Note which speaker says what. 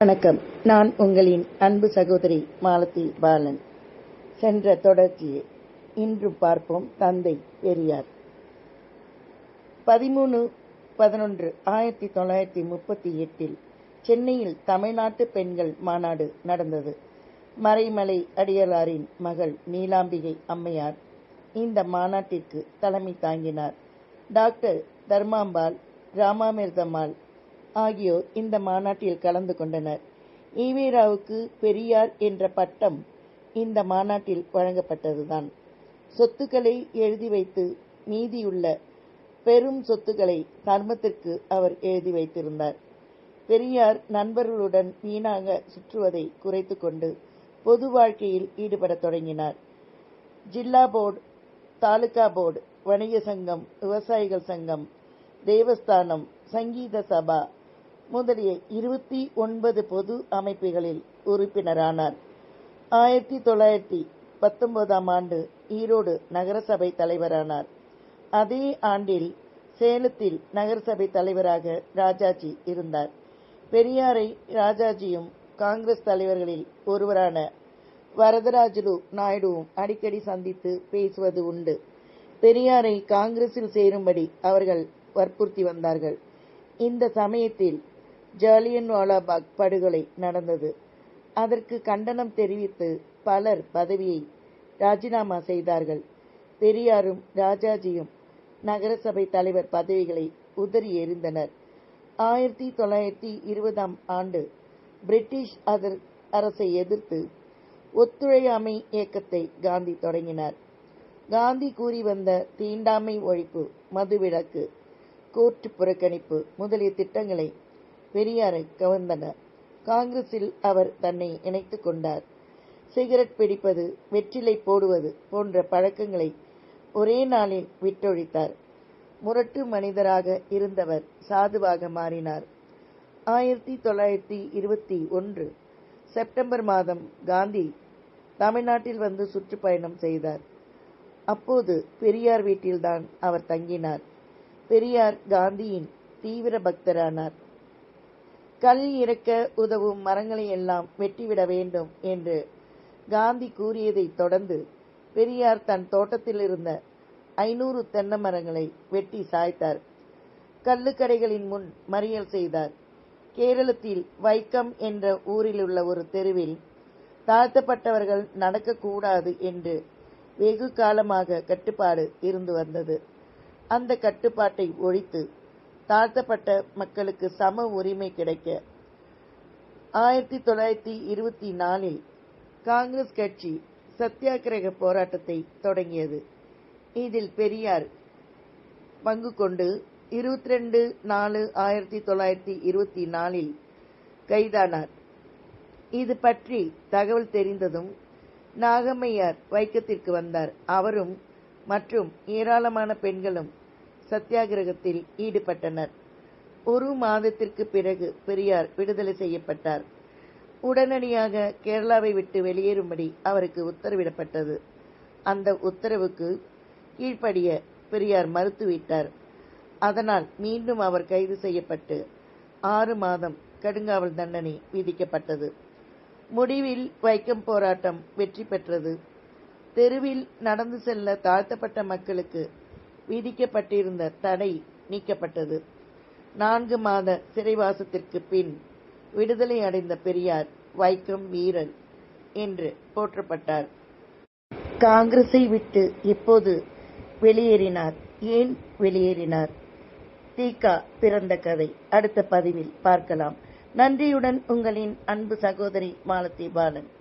Speaker 1: வணக்கம். நான் உங்களின் அன்பு சகோதரி மாலதி பாலன். சென்ற தொடர்ச்சியை இன்று பார்ப்போம் தந்தை பெரியார். பதிமூணு பதினொன்று ஆயிரத்தி தொள்ளாயிரத்தி முப்பத்தி எட்டில் சென்னையில் தமிழ்நாட்டு பெண்கள் மாநாடு நடந்தது. மறைமலை அடியலாரின் மகள் நீலாம்பிகை அம்மையார் இந்த மாநாட்டிற்கு தலைமை தாங்கினார். டாக்டர் தர்மாம்பாள் ராமாமிர்தம்மாள் ஆகியோர் இந்த மாநாட்டில் கலந்து கொண்டனர். ஈவேராவுக்கு பெரியார் என்ற பட்டம் இந்த மாநாட்டில் வழங்கப்பட்டதுதான். சொத்துக்களை எழுதி வைத்து மீதியுள்ள பெரும் சொத்துக்களை தர்மத்திற்கு அவர் எழுதி வைத்திருந்தார். பெரியார் நண்பர்களுடன் வீணாக சுற்றுவதை குறைத்து கொண்டு பொது வாழ்க்கையில் ஈடுபடத் தொடங்கினார். ஜில்லா போர்டு தாலுகா போர்டு வணிக சங்கம் விவசாயிகள் சங்கம் தேவஸ்தானம் சங்கீத சபா முதலிய இருபத்தி ஒன்பது பொது அமைப்புகளில் உறுப்பினரானார். ஆயிரத்தி தொள்ளாயிரத்தி பத்தொன்பதாம் ஆண்டு ஈரோடு நகரசபை தலைவரானார். அதே ஆண்டில் சேலத்தில் நகரசபை தலைவராக ராஜாஜி இருந்தார். பெரியாரை ராஜாஜியும் காங்கிரஸ் தலைவர்களில் ஒருவரான வரதராஜுலு நாயுடுவும் அடிக்கடி சந்தித்து பேசுவது உண்டு. பெரியாரை காங்கிரஸில் சேரும்படி அவர்கள் வற்புறுத்தி வந்தார்கள். இந்த சமயத்தில் ஜாலியன் வாலாபாக் படுகொலை நடந்தது. அதற்கு கண்டனம் தெரிவித்து பலர் பதவியை ராஜினாமா செய்தார்கள். பெரியாரும் ராஜாஜியும் நகரசபை தலைவர் பதவிகளை உதறி எறிந்தனர். ஆயிரத்தி தொள்ளாயிரத்தி இருபதாம் ஆண்டு பிரிட்டிஷ் அதர் அரசை எதிர்த்து ஒத்துழையாமை இயக்கத்தை காந்தி தொடங்கினார். காந்தி கூறி வந்த தீண்டாமை ஒழிப்பு மதுவிலக்கு கோர்ட் புறக்கணிப்பு முதலிய திட்டங்களை பெரியாரை கவர்ந்தன காங்கிரஸில் அவர் தன்னை இணைத்துக் கொண்டார். சிகரெட் பிடிப்பது வெற்றிலை போடுவது போன்ற பழக்கங்களை ஒரே நாளில் விட்டொழித்தார். முரட்டு மனிதராக இருந்தவர் சாதுவாக மாறினார். ஆயிரத்தி தொள்ளாயிரத்தி இருபத்தி ஒன்று செப்டம்பர் மாதம் காந்தி தமிழ்நாட்டில் வந்து சுற்றுப்பயணம் செய்தார். அப்போது பெரியார் வீட்டில்தான் அவர் தங்கினார். பெரியார் காந்தியின் தீவிர பக்தரானார். கல் இறக்க உதவும் மரங்களை எல்லாம் வெட்டிவிட வேண்டும் என்று காந்தி கூறியதைத் தொடர்ந்து பெரியார் தன் தோட்டத்தில் இருந்த ஐநூறு தென்னை மரங்களை வெட்டி சாய்த்தார். கல்லுக்கடைகளின் முன் மறியல் செய்தார். கேரளத்தில் வைக்கம் என்ற ஊரில் உள்ள ஒரு தெருவில் தாழ்த்தப்பட்டவர்கள் நடக்கக்கூடாது என்று வெகு காலமாக கட்டுப்பாடு இருந்து வந்தது. அந்த கட்டுப்பாட்டை ஒழித்து தாழ்த்தப்பட்ட மக்களுக்கு சம உரிமை கிடைக்க. ஆயிரத்தி தொள்ளாயிரத்தி இருபத்தி நாலில் காங்கிரஸ் கட்சி சத்தியாகிரக போராட்டத்தை தொடங்கியது. இதில் பெரியார் பங்கு கொண்டு இருபத்தி ரெண்டு நாலு ஆயிரத்தி தொள்ளாயிரத்தி இருபத்தி நாலில் கைதானார். இது பற்றி தகவல் தெரிந்ததும் நாகம்மையார் வைக்கத்திற்கு வந்தார். அவரும் மற்றும் ஏராளமான பெண்களும் சத்தியாகிரகத்தில் ஈடுபட்டனர். ஒரு மாதத்திற்கு பிறகு பெரியார் விடுதலை செய்யப்பட்டார். உடனடியாக கேரளாவை விட்டு வெளியேறும்படி அவருக்கு உத்தரவிடப்பட்டது. அந்த உத்தரவுக்கு கீழ்ப்படிய பெரியார் மறுத்துவிட்டார். அதனால் மீண்டும் அவர் கைது செய்யப்பட்டு ஆறு மாதம் கடுங்காவல் தண்டனை விதிக்கப்பட்டது. முடிவில் வைக்கம் போராட்டம் வெற்றி பெற்றது. தெருவில் நடந்து செல்ல தாழ்த்தப்பட்ட மக்களுக்கு விதிக்கப்பட்டிருந்த தடை நீக்கப்பட்டது. நான்கு மாத சிறைவாசத்திற்கு பின் விடுதலை அடைந்த பெரியார் வைக்கம் வீரர் என்று போற்றப்பட்டார். காங்கிரஸை விட்டு எப்போது வெளியேறினார். ஏன் வெளியேறினார்? தீகா பிறந்த கதை. அடுத்த பதிவில் பார்க்கலாம். நன்றியுடன் உங்களின் அன்பு சகோதரி மாலத்தி பாலன்.